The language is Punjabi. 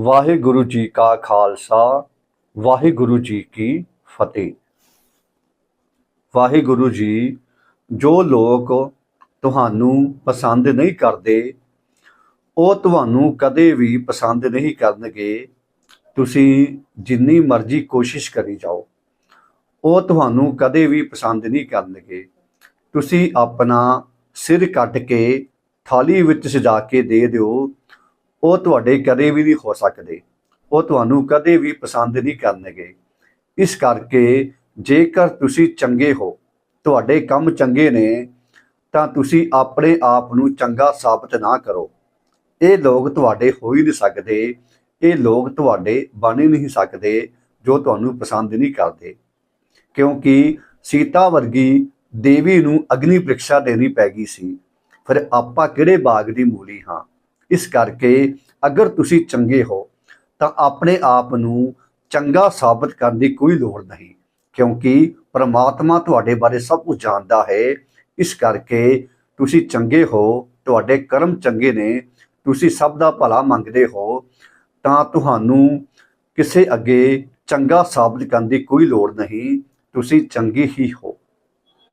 ਵਾਹਿਗੁਰੂ ਜੀ ਕਾ ਖਾਲਸਾ, ਵਾਹਿਗੁਰੂ ਜੀ ਕੀ ਫਤਿਹ। ਵਾਹਿਗੁਰੂ ਜੀ, ਜੋ ਲੋਕ ਤੁਹਾਨੂੰ ਪਸੰਦ ਨਹੀਂ ਕਰਦੇ, ਉਹ ਤੁਹਾਨੂੰ ਕਦੇ ਵੀ ਪਸੰਦ ਨਹੀਂ ਕਰਨਗੇ। ਤੁਸੀਂ ਜਿੰਨੀ ਮਰਜ਼ੀ ਕੋਸ਼ਿਸ਼ ਕਰੀ ਜਾਓ, ਉਹ ਤੁਹਾਨੂੰ ਕਦੇ ਵੀ ਪਸੰਦ ਨਹੀਂ ਕਰਨਗੇ। ਤੁਸੀਂ ਆਪਣਾ ਸਿਰ ਕੱਟ ਕੇ ਥਾਲੀ ਵਿੱਚ ਸਜਾ ਕੇ ਦੇ ਦਿਓ ਉਹ ਤੁਹਾਡੇ ਕਦੇ ਵੀ ਨਹੀਂ ਹੋ ਸਕਦੇ। ਉਹ ਤੁਹਾਨੂੰ ਕਦੇ ਵੀ ਪਸੰਦ ਨਹੀਂ ਕਰਨਗੇ। ਇਸ ਕਰਕੇ ਜੇਕਰ ਤੁਸੀਂ ਚੰਗੇ ਹੋ, ਤੁਹਾਡੇ ਕੰਮ ਚੰਗੇ ਨੇ, ਤਾਂ ਤੁਸੀਂ ਆਪਣੇ ਆਪ ਨੂੰ ਚੰਗਾ ਸਾਬਤ ਨਾ ਕਰੋ। ਇਹ ਲੋਕ ਤੁਹਾਡੇ ਹੋ ਹੀ ਨਹੀਂ ਸਕਦੇ। ਇਹ ਲੋਕ ਤੁਹਾਡੇ ਬਣ ਹੀ ਨਹੀਂ ਸਕਦੇ ਜੋ ਤੁਹਾਨੂੰ ਪਸੰਦ ਨਹੀਂ ਕਰਦੇ। ਕਿਉਂਕਿ ਸੀਤਾ ਵਰਗੀ ਦੇਵੀ ਨੂੰ ਅਗਨੀ ਪ੍ਰੀਖਿਆ ਦੇਣੀ ਪੈ ਗਈ ਸੀ। ਫਿਰ ਆਪਾਂ ਕਿਹੜੇ ਬਾਗ ਦੀ ਮੂਲੀ ਹਾਂ? ਇਸ ਕਰਕੇ ਅਗਰ ਤੁਸੀਂ ਚੰਗੇ ਹੋ, ਤਾਂ ਆਪਣੇ ਆਪ ਨੂੰ ਚੰਗਾ ਸਾਬਤ ਕਰਨ ਦੀ ਕੋਈ ਲੋੜ ਨਹੀਂ, ਕਿਉਂਕਿ ਪਰਮਾਤਮਾ ਤੁਹਾਡੇ ਬਾਰੇ ਸਭ ਕੁਝ ਜਾਣਦਾ ਹੈ। ਇਸ ਕਰਕੇ ਤੁਸੀਂ ਚੰਗੇ ਹੋ, ਤੁਹਾਡੇ ਕਰਮ ਚੰਗੇ ਨੇ, ਤੁਸੀਂ ਸਭ ਦਾ ਭਲਾ ਮੰਗਦੇ ਹੋ, ਤਾਂ ਤੁਹਾਨੂੰ ਕਿਸੇ ਅੱਗੇ ਚੰਗਾ ਸਾਬਤ ਕਰਨ ਦੀ ਕੋਈ ਲੋੜ ਨਹੀਂ, ਤੁਸੀਂ ਚੰਗੇ ਹੀ ਹੋ।